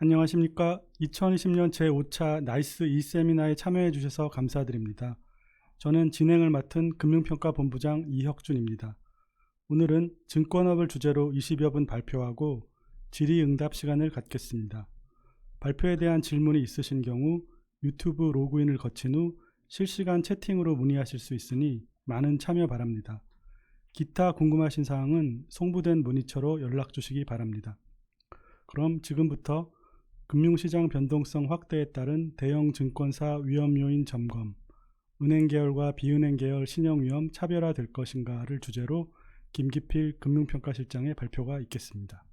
안녕하십니까. 2020년 제5차 나이스 이 세미나에 참여해 주셔서 감사드립니다. 저는 진행을 맡은 금융평가본부장 이혁준입니다. 오늘은 증권업을 주제로 20여 분 발표하고 질의응답 시간을 갖겠습니다. 발표에 대한 질문이 있으신 경우 유튜브 로그인을 거친 후 실시간 채팅으로 문의하실 수 있으니 많은 참여 바랍니다. 기타 궁금하신 사항은 송부된 모니터로 연락 주시기 바랍니다. 그럼 지금부터 금융시장 변동성 확대에 따른 대형 증권사 위험 요인 점검, 은행 계열과 비은행 계열 신용 위험 차별화 될 것인가를 주제로 김기필 금융평가실장의 발표가 있겠습니다.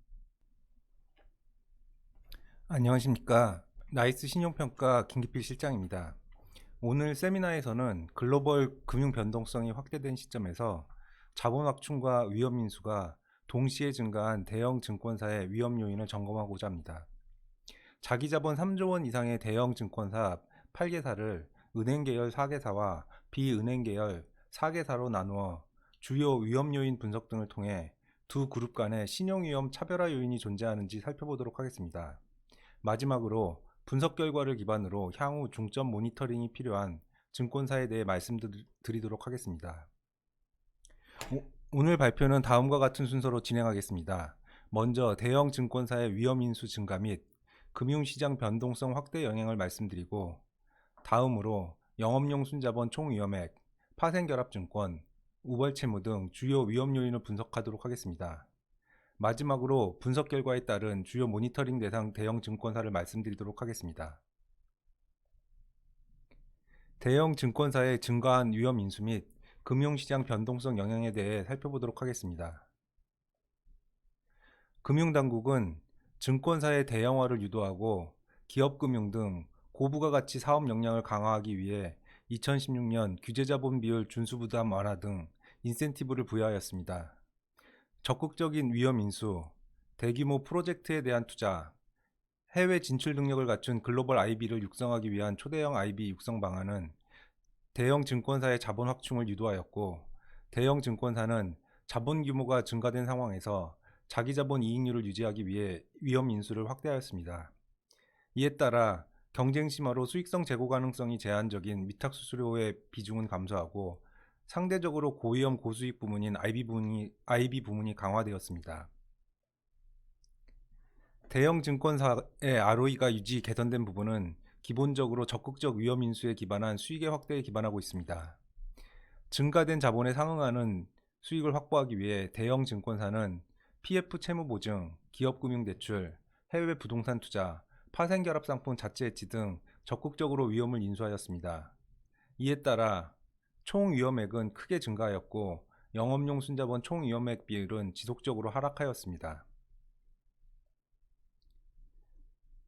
안녕하십니까. 나이스 신용평가 김기필 실장입니다. 오늘 세미나에서는 글로벌 금융 변동성이 확대된 시점에서 자본 확충과 위험 인수가 동시에 증가한 대형 증권사의 위험 요인을 점검하고자 합니다. 자기 자본 3조 원 이상의 대형 증권사 8개사를 은행 계열 4개사와 비은행 계열 4개사로 나누어 주요 위험 요인 분석 등을 통해 두 그룹 간의 신용 위험 차별화 요인이 존재하는지 살펴보도록 하겠습니다. 마지막으로 분석 결과를 기반으로 향후 중점 모니터링이 필요한 증권사에 대해 말씀드리도록 하겠습니다. 오, 늘 발표는 다음과 같은 순서로 진행하겠습니다. 먼저 대형 증권사의 위험 인수 증가 및 금융시장 변동성 확대 영향을 말씀드리고 다음으로 영업용 순자본 총위험액, 파생결합증권, 우벌채무 등 주요 위험 요인을 분석하도록 하겠습니다. 마지막으로 분석 결과에 따른 주요 모니터링 대상 대형 증권사를 말씀드리도록 하겠습니다. 대형 증권사의 증가한 위험 인수 및 금융시장 변동성 영향에 대해 살펴보도록 하겠습니다. 금융당국은 증권사의 대형화를 유도하고 기업금융 등 고부가 가치 사업 역량을 강화하기 위해 2016년 규제자본 비율 준수 부담 완화 등 인센티브를 부여하였습니다. 적극적인 위험 인수, 대규모 프로젝트에 대한 투자, 해외 진출 능력을 갖춘 글로벌 IB를 육성하기 위한 초대형 IB 육성 방안은 대형 증권사의 자본 확충을 유도하였고, 대형 증권사는 자본 규모가 증가된 상황에서 자기 자본 이익률을 유지하기 위해 위험 인수를 확대하였습니다. 이에 따라 경쟁 심화로 수익성 제고 가능성이 제한적인 위탁 수수료의 비중은 감소하고 상대적으로 고위험 고수익 부문인 IB 부문이, IB 부문이 강화되었습니다. 대형 증권사의 ROE가 유지 개선된 부분은 기본적으로 적극적 위험 인수에 기반한 수익의 확대에 기반하고 있습니다. 증가된 자본에 상응하는 수익을 확보하기 위해 대형 증권사는 PF 채무 보증, 기업금융대출, 해외 부동산 투자, 파생결합 상품 자체 해치 등 적극적으로 위험을 인수하였습니다. 이에 따라 총 위험액은 크게 증가하였고 영업용 순자본 총 위험액 비율은 지속적으로 하락하였습니다.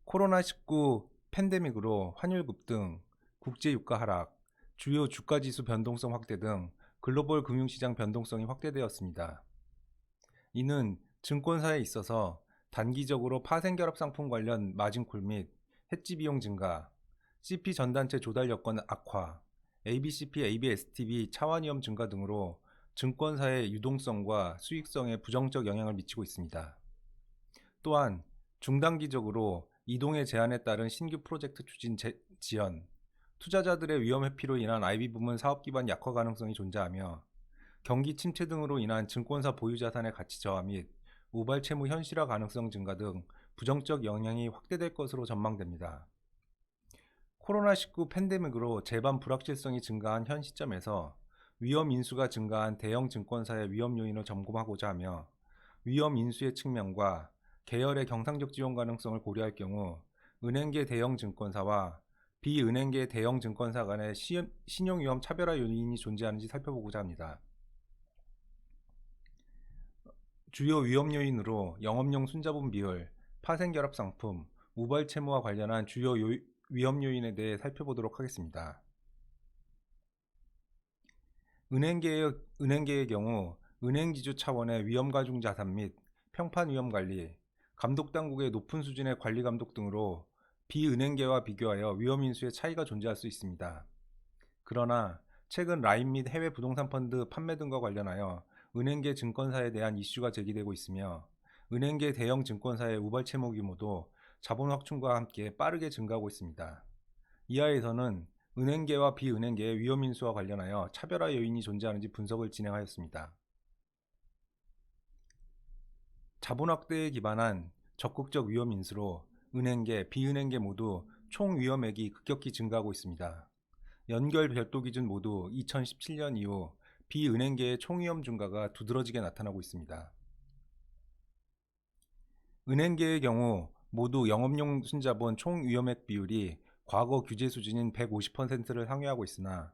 코로나19 팬데믹으로 환율 급등, 국제 유가 하락, 주요 주가 지수 변동성 확대 등 글로벌 금융시장 변동성이 확대되었습니다. 이는 증권사에 있어서 단기적으로 파생결합 상품 관련 마진콜 및 해지 비용 증가, CP 전단체 조달 여건 악화, ABCP, ABSTB 차환 위험 증가 등으로 증권사의 유동성과 수익성에 부정적 영향을 미치고 있습니다. 또한 중단기적으로 이동의 제한에 따른 신규 프로젝트 추진 제, 지연, 투자자들의 위험 회피로 인한 IB 부문 사업 기반 약화 가능성이 존재하며 경기 침체 등으로 인한 증권사 보유 자산의 가치 저하 및 우발 채무 현실화 가능성 증가 등 부정적 영향이 확대될 것으로 전망됩니다. 코로나19 팬데믹으로 재반 불확실성이 증가한 현 시점에서 위험 인수가 증가한 대형 증권사의 위험 요인을 점검하고자 하며 위험 인수의 측면과 계열의 경상적 지원 가능성을 고려할 경우 은행계 대형 증권사와 비은행계 대형 증권사 간의 신용 위험 차별화 요인이 존재하는지 살펴보고자 합니다. 주요 위험 요인으로 영업용 순자본 비율, 파생결합 상품, 우발 채무와 관련한 주요 요, 위험 요인에 대해 살펴보도록 하겠습니다. 은행계의, 은행계의 경우 은행지주 차원의 위험가중 자산 및 평판 위험 관리, 감독 당국의 높은 수준의 관리 감독 등으로 비은행계와 비교하여 위험 인수의 차이가 존재할 수 있습니다. 그러나 최근 라인 및 해외 부동산 펀드 판매 등과 관련하여 은행계 증권사에 대한 이슈가 제기되고 있으며 은행계 대형 증권사의 우발 채무 규모도 자본 확충과 함께 빠르게 증가하고 있습니다. 이하에서는 은행계와 비은행계의 위험 인수와 관련하여 차별화 요인이 존재하는지 분석을 진행하였습니다. 자본 확대에 기반한 적극적 위험 인수로 은행계, 비은행계 모두 총 위험액이 급격히 증가하고 있습니다. 연결 별도 기준 모두 2017년 이후 비은행계의 총위험 증가가 두드러지게 나타나고 있습니다. 은행계의 경우 모두 영업용 순자본 총위험액 비율이 과거 규제 수준인 150%를 상회하고 있으나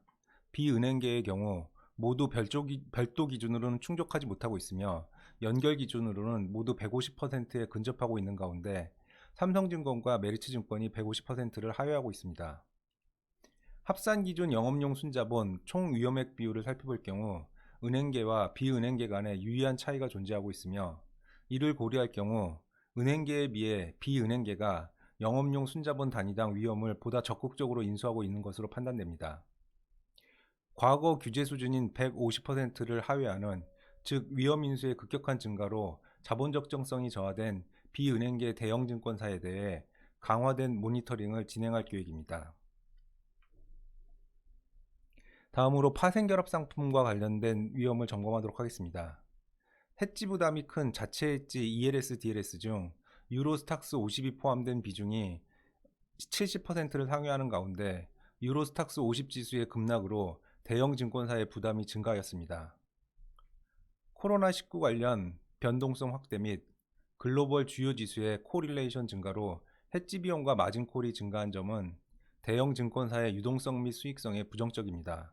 비은행계의 경우 모두 기, 별도 기준으로는 충족하지 못하고 있으며 연결 기준으로는 모두 150%에 근접하고 있는 가운데 삼성증권과 메리츠증권이 150%를 하회하고 있습니다. 합산 기준 영업용 순자본 총 위험액 비율을 살펴볼 경우 은행계와 비은행계 간에 유의한 차이가 존재하고 있으며 이를 고려할 경우 은행계에 비해 비은행계가 영업용 순자본 단위당 위험을 보다 적극적으로 인수하고 있는 것으로 판단됩니다. 과거 규제 수준인 150%를 하회하는 즉 위험 인수의 급격한 증가로 자본 적정성이 저하된 비은행계 대형 증권사에 대해 강화된 모니터링을 진행할 계획입니다. 다음으로 파생결합 상품과 관련된 위험을 점검하도록 하겠습니다. 해지 부담이 큰 자체 해지 ELS, DLS 중 유로스탁스 50이 포함된 비중이 70%를 상회하는 가운데 유로스탁스 50 지수의 급락으로 대형 증권사의 부담이 증가하였습니다. 코로나19 관련 변동성 확대 및 글로벌 주요 지수의 코릴레이션 증가로 해지 비용과 마진콜이 증가한 점은 대형 증권사의 유동성 및 수익성에 부정적입니다.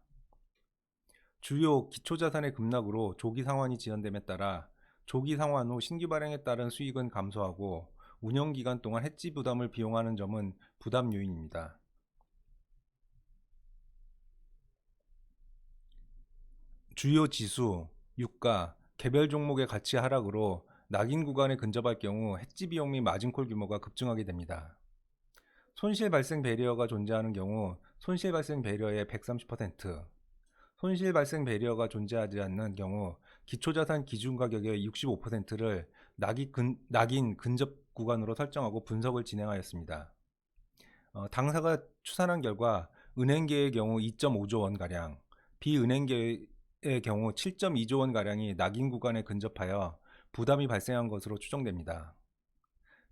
주요 기초자산의 급락으로 조기 상환이 지연됨에 따라 조기 상환 후 신규 발행에 따른 수익은 감소하고 운영 기간 동안 해지 부담을 비용하는 점은 부담 요인입니다. 주요 지수, 유가, 개별 종목의 가치 하락으로 낙인 구간에 근접할 경우 해지 비용 및 마진콜 규모가 급증하게 됩니다. 손실 발생 배리어가 존재하는 경우 손실 발생 배리어의 130%, 손실 발생 배리어가 존재하지 않는 경우 기초자산 기준 가격의 65%를 낙인, 근, 낙인 근접 구간으로 설정하고 분석을 진행하였습니다. 어, 당사가 추산한 결과 은행계의 경우 2.5조 원 가량, 비은행계의 경우 7.2조 원 가량이 낙인 구간에 근접하여 부담이 발생한 것으로 추정됩니다.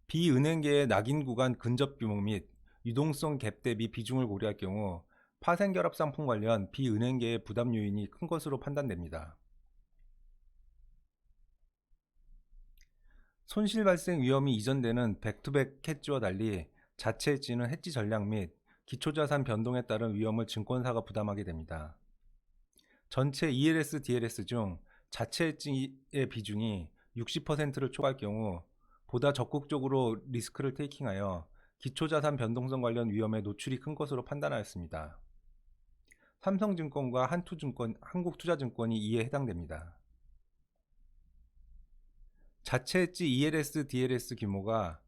비은행계의 낙인 구간 근접 규모 및 유동성 갭 대비 비중을 고려할 경우 파생결합 상품 관련 비은행계의 부담 요인이 큰 것으로 판단됩니다. 손실 발생 위험이 이전되는 백투백 해지와 달리 자체 해지는 해지 전략 및 기초자산 변동에 따른 위험을 증권사가 부담하게 됩니다. 전체 ELS, DLS 중 자체 해지의 비중이 60%를 초과할 경우 보다 적극적으로 리스크를 테이킹하여 기초자산 변동성 관련 위험에 노출이 큰 것으로 판단하였습니다. 삼성증권과 한투증권, 한국투자증권이 이에 해당됩니다. 자체 해지 ELS, DLS 규모가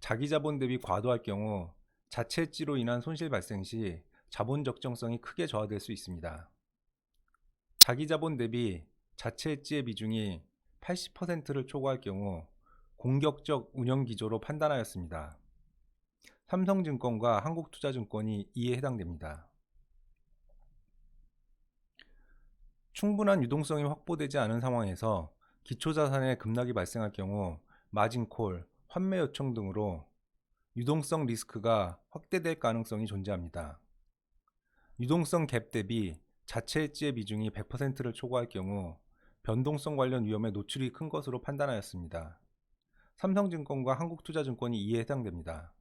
자기 자본 대비 과도할 경우 자체 해지로 인한 손실 발생 시 자본 적정성이 크게 저하될 수 있습니다. 자기 자본 대비 자체 해지의 비중이 80%를 초과할 경우 공격적 운영 기조로 판단하였습니다. 삼성증권과 한국투자증권이 이에 해당됩니다. 충분한 유동성이 확보되지 않은 상황에서 기초자산의 급락이 발생할 경우 마진콜, 환매 요청 등으로 유동성 리스크가 확대될 가능성이 존재합니다. 유동성 갭 대비 자체 해지의 비중이 100%를 초과할 경우 변동성 관련 위험에 노출이 큰 것으로 판단하였습니다. 삼성증권과 한국투자증권이 이에 해당됩니다.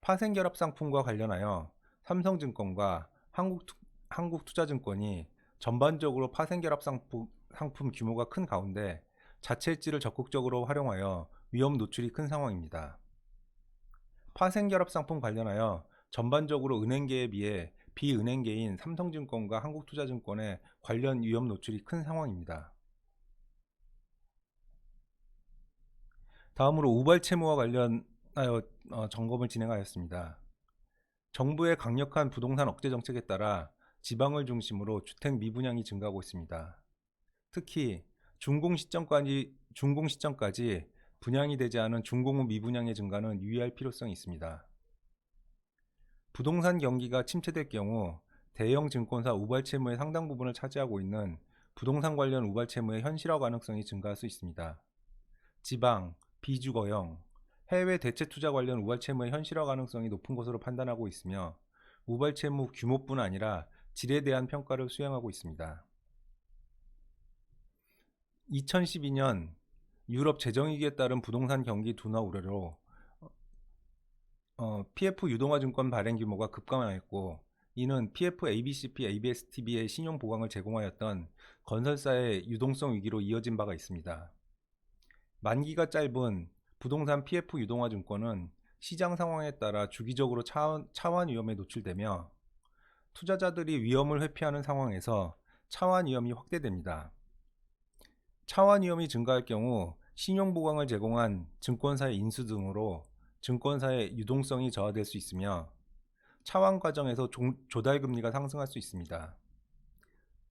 파생결합 상품과 관련하여 삼성증권과 한국투, 한국투자증권이 전반적으로 파생결합 상품, 상품 규모가 큰 가운데 자체 해지를 적극적으로 활용하여 위험 노출이 큰 상황입니다. 파생결합 상품 관련하여 전반적으로 은행계에 비해 비은행계인 삼성증권과 한국투자증권의 관련 위험 노출이 큰 상황입니다. 다음으로 우발 채무와 관련하여 어, 점검을 진행하였습니다. 정부의 강력한 부동산 억제 정책에 따라 지방을 중심으로 주택 미분양이 증가하고 있습니다. 특히 준공 시점까지, 준공 시점까지 분양이 되지 않은 중공업 미분양의 증가는 유의할 필요성이 있습니다. 부동산 경기가 침체될 경우 대형 증권사 우발 채무의 상당 부분을 차지하고 있는 부동산 관련 우발 채무의 현실화 가능성이 증가할 수 있습니다. 지방, 비주거형, 해외 대체 투자 관련 우발 채무의 현실화 가능성이 높은 것으로 판단하고 있으며 우발 채무 규모뿐 아니라 질에 대한 평가를 수행하고 있습니다. 2012년 유럽 재정위기에 따른 부동산 경기 둔화 우려로 어, PF 유동화 증권 발행 규모가 급감하였고 이는 PF ABCP ABSTB의 신용 보강을 제공하였던 건설사의 유동성 위기로 이어진 바가 있습니다. 만기가 짧은 부동산 PF 유동화 증권은 시장 상황에 따라 주기적으로 차원, 차환 위험에 노출되며 투자자들이 위험을 회피하는 상황에서 차환 위험이 확대됩니다. 차환 위험이 증가할 경우 신용 보강을 제공한 증권사의 인수 등으로 증권사의 유동성이 저하될 수 있으며 차환 과정에서 조, 조달 금리가 상승할 수 있습니다.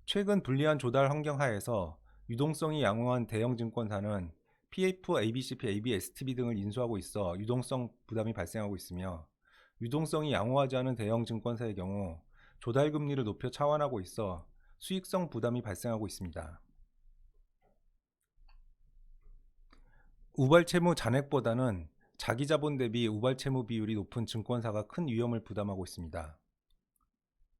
최근 불리한 조달 환경 하에서 유동성이 양호한 대형 증권사는 PF, ABCP, ABSTB 등을 인수하고 있어 유동성 부담이 발생하고 있으며 유동성이 양호하지 않은 대형 증권사의 경우 조달 금리를 높여 차환하고 있어 수익성 부담이 발생하고 있습니다. 우발 채무 잔액보다는 자기 자본 대비 우발 채무 비율이 높은 증권사가 큰 위험을 부담하고 있습니다.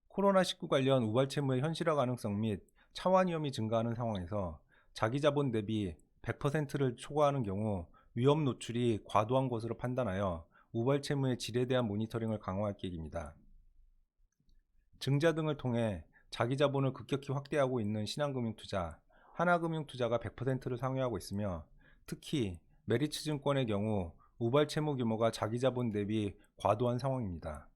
코로나19 관련 우발 채무의 현실화 가능성 및 차환 위험이 증가하는 상황에서 자기 자본 대비 100%를 초과하는 경우 위험 노출이 과도한 것으로 판단하여 우발 채무의 질에 대한 모니터링을 강화할 계획입니다. 증자 등을 통해 자기 자본을 급격히 확대하고 있는 신한금융투자, 하나금융투자가 100%를 상회하고 있으며 특히 메리츠증권의 경우 우발 채무 규모가 자기 자본 대비 과도한 상황입니다.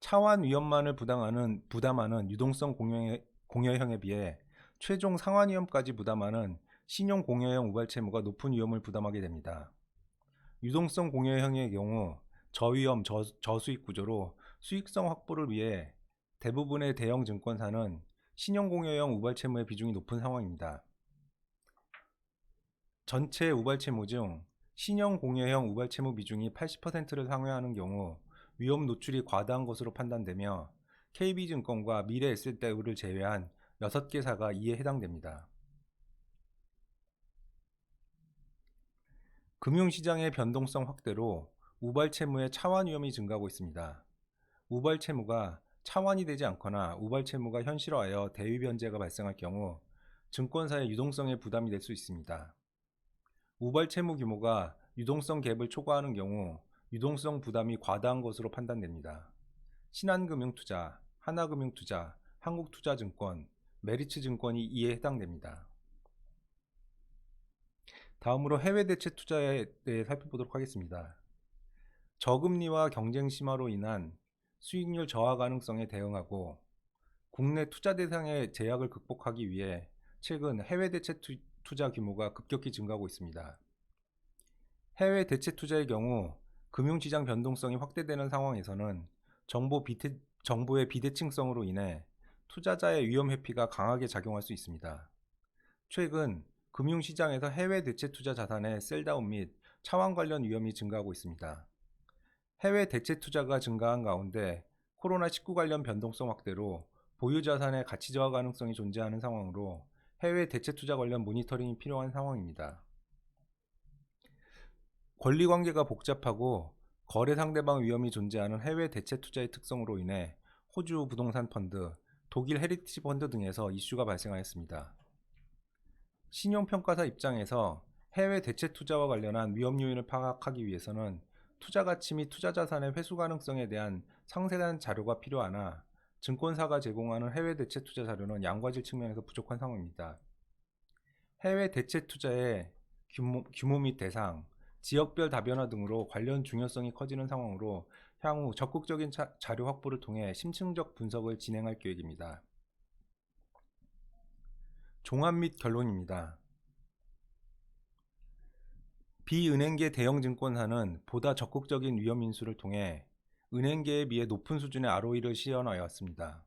차환 위험만을 부담하는, 부담하는 유동성 공여, 공여형에 비해 최종 상환 위험까지 부담하는 신용 공여형 우발 채무가 높은 위험을 부담하게 됩니다. 유동성 공여형의 경우 저위험 저, 저수익 구조로 수익성 확보를 위해 대부분의 대형 증권사는 신용 공여형 우발 채무의 비중이 높은 상황입니다. 전체 우발 채무 중 신용 공여형 우발 채무 비중이 80%를 상회하는 경우 위험 노출이 과다한 것으로 판단되며 KB증권과 미래에셋대우를 제외한 6개사가 이에 해당됩니다. 금융시장의 변동성 확대로 우발 채무의 차환 위험이 증가하고 있습니다. 우발 채무가 차환이 되지 않거나 우발 채무가 현실화하여 대위 변제가 발생할 경우 증권사의 유동성에 부담이 될 수 있습니다. 우발 채무 규모가 유동성 갭을 초과하는 경우 유동성 부담이 과다한 것으로 판단됩니다. 신한금융투자, 하나금융투자, 한국투자증권, 메리츠증권이 이에 해당됩니다. 다음으로 해외 대체 투자에 대해 살펴보도록 하겠습니다. 저금리와 경쟁 심화로 인한 수익률 저하 가능성에 대응하고 국내 투자 대상의 제약을 극복하기 위해 최근 해외 대체 투, 투자 규모가 급격히 증가하고 있습니다. 해외 대체 투자의 경우 금융시장 변동성이 확대되는 상황에서는 정보 비태, 정보의 비대칭성으로 인해 투자자의 위험 회피가 강하게 작용할 수 있습니다. 최근 금융시장에서 해외 대체 투자 자산의 셀다운 및 차환 관련 위험이 증가하고 있습니다. 해외 대체 투자가 증가한 가운데 코로나19 관련 변동성 확대로 보유 자산의 가치 저하 가능성이 존재하는 상황으로 해외 대체 투자 관련 모니터링이 필요한 상황입니다. 권리 관계가 복잡하고 거래 상대방 위험이 존재하는 해외 대체 투자의 특성으로 인해 호주 부동산 펀드, 독일 헤리티지 펀드 등에서 이슈가 발생하였습니다. 신용평가사 입장에서 해외 대체 투자와 관련한 위험 요인을 파악하기 위해서는 투자 가치 및 투자 자산의 회수 가능성에 대한 상세한 자료가 필요하나 증권사가 제공하는 해외 대체 투자 자료는 양과질 측면에서 부족한 상황입니다. 해외 대체 투자의 규모, 규모 및 대상, 지역별 다변화 등으로 관련 중요성이 커지는 상황으로 향후 적극적인 자, 자료 확보를 통해 심층적 분석을 진행할 계획입니다. 종합 및 결론입니다. 비은행계 대형 증권사는 보다 적극적인 위험 인수를 통해 은행계에 비해 높은 수준의 ROE를 시현하였습니다.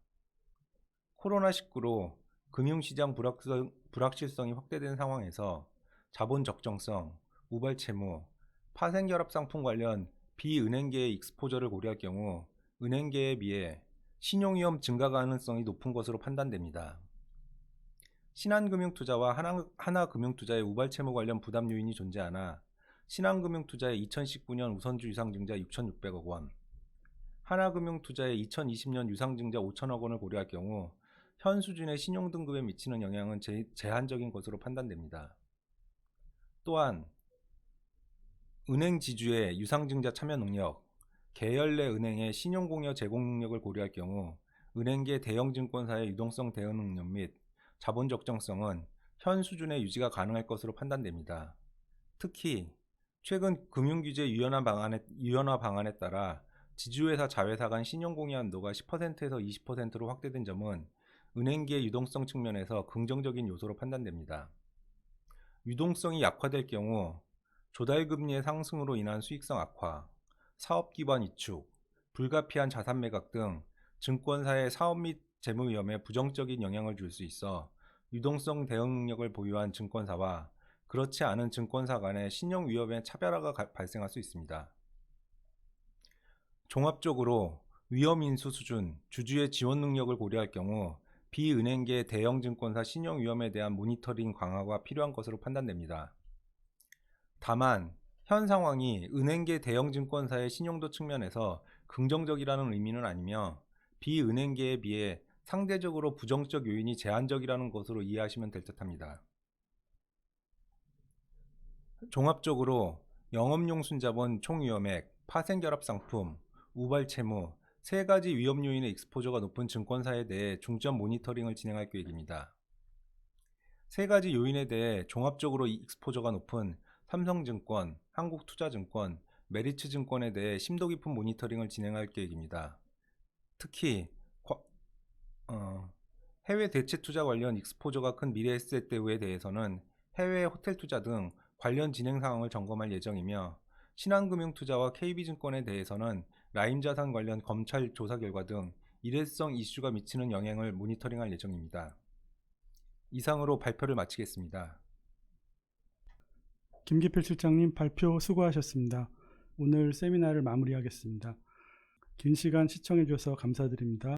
코로나19로 금융시장 불확성, 불확실성이 확대된 상황에서 자본 적정성, 우발 채무, 파생 결합 상품 관련 비은행계의 익스포저를 고려할 경우 은행계에 비해 신용위험 증가 가능성이 높은 것으로 판단됩니다. 신한금융투자와 하나, 하나금융투자의 우발 채무 관련 부담 요인이 존재하나 신한금융투자의 2019년 우선주 유상증자 6,600억 원, 하나금융투자의 2020년 유상증자 5천억 원을 고려할 경우 현 수준의 신용등급에 미치는 영향은 제, 제한적인 것으로 판단됩니다. 또한 은행 지주의 유상증자 참여 능력, 계열 내 은행의 신용공여 제공 능력을 고려할 경우 은행계 대형 증권사의 유동성 대응 능력 및 자본 적정성은 현 수준의 유지가 가능할 것으로 판단됩니다. 특히 최근 금융규제 유연화 방안에, 유연화 방안에 따라 지주회사 자회사 간 신용공여 한도가 10%에서 20%로 확대된 점은 은행계의 유동성 측면에서 긍정적인 요소로 판단됩니다. 유동성이 약화될 경우 조달 금리의 상승으로 인한 수익성 악화, 사업 기반 위축, 불가피한 자산 매각 등 증권사의 사업 및 재무 위험에 부정적인 영향을 줄 수 있어 유동성 대응 능력을 보유한 증권사와 그렇지 않은 증권사 간의 신용 위험의 차별화가 가- 발생할 수 있습니다. 종합적으로 위험 인수 수준, 주주의 지원 능력을 고려할 경우 비은행계 대형 증권사 신용 위험에 대한 모니터링 강화가 필요한 것으로 판단됩니다. 다만 현 상황이 은행계 대형 증권사의 신용도 측면에서 긍정적이라는 의미는 아니며 비은행계에 비해 상대적으로 부정적 요인이 제한적이라는 것으로 이해하시면 될 듯합니다. 종합적으로 영업용 순자본 총위험액, 파생결합 상품, 우발 채무 세 가지 위험 요인의 익스포저가 높은 증권사에 대해 중점 모니터링을 진행할 계획입니다. 세 가지 요인에 대해 종합적으로 이 익스포저가 높은 삼성증권, 한국투자증권, 메리츠증권에 대해 심도 깊은 모니터링을 진행할 계획입니다. 특히 과- 어, 해외 대체 투자 관련 익스포저가 큰 미래 에셋 대우에 대해서는 해외 호텔 투자 등 관련 진행 상황을 점검할 예정이며 신한금융투자와 KB증권에 대해서는 라임 자산 관련 검찰 조사 결과 등 일회성 이슈가 미치는 영향을 모니터링할 예정입니다. 이상으로 발표를 마치겠습니다. 김기필 실장님 발표 수고하셨습니다. 오늘 세미나를 마무리하겠습니다. 긴 시간 시청해 주셔서 감사드립니다.